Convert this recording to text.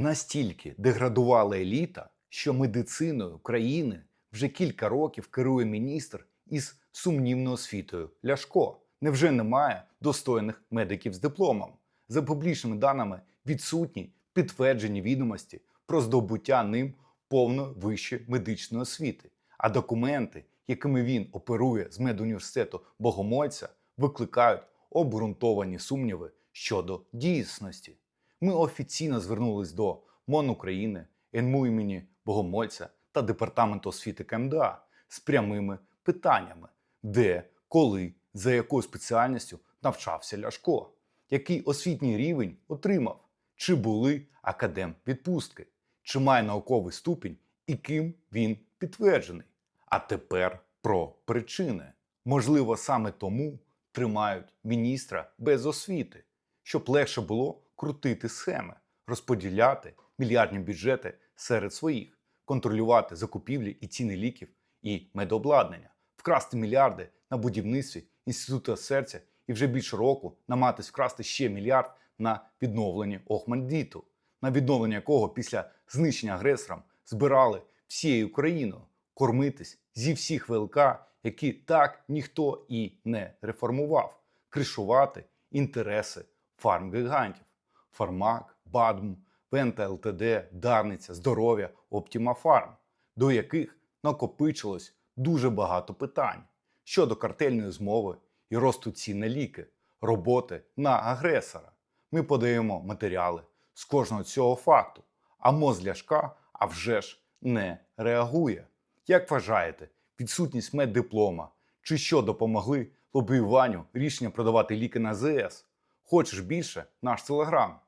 Настільки деградувала еліта, що медициною країни вже кілька років керує міністр із сумнівною освітою Ляшко. Невже немає достойних медиків з дипломом? За публічними даними відсутні підтверджені відомості про здобуття ним повної вищої медичної освіти, а документи, якими він оперує з медуніверситету Богомольця, викликають обґрунтовані сумніви щодо дійсності. Ми офіційно звернулись до МОН України, НМУ імені Богомольця та Департаменту освіти КМДА з прямими питаннями, де, коли, за якою спеціальністю навчався Ляшко, який освітній рівень отримав, чи були академ відпустки, чи має науковий ступінь і ким він підтверджений. А тепер про причини. Можливо, саме тому тримають міністра без освіти, щоб легше було крутити схеми, розподіляти мільярдні бюджети серед своїх, контролювати закупівлі і ціни ліків і медообладнання, вкрасти мільярди на будівництві інституту серця і вже більше року намагатись вкрасти ще мільярд на відновлення Охмандіту, на відновлення якого після знищення агресором збирали всією Україною кормитись зі всіх ВЛК, які так ніхто і не реформував, кришувати інтереси фармгігантів. Фармак, Бадм, Пента ЛТД, Дарниця, Здоров'я, Оптіма Фарм, до яких накопичилось дуже багато питань щодо картельної змови і росту цін на ліки, роботи на агресора. Ми подаємо матеріали з кожного цього факту, а МОЗ Ляшка, а вже ж не реагує. Як вважаєте, відсутність меддиплома чи що допомогли лобіюванню рішення продавати ліки на ЗС? Хочеш більше? Наш телеграм.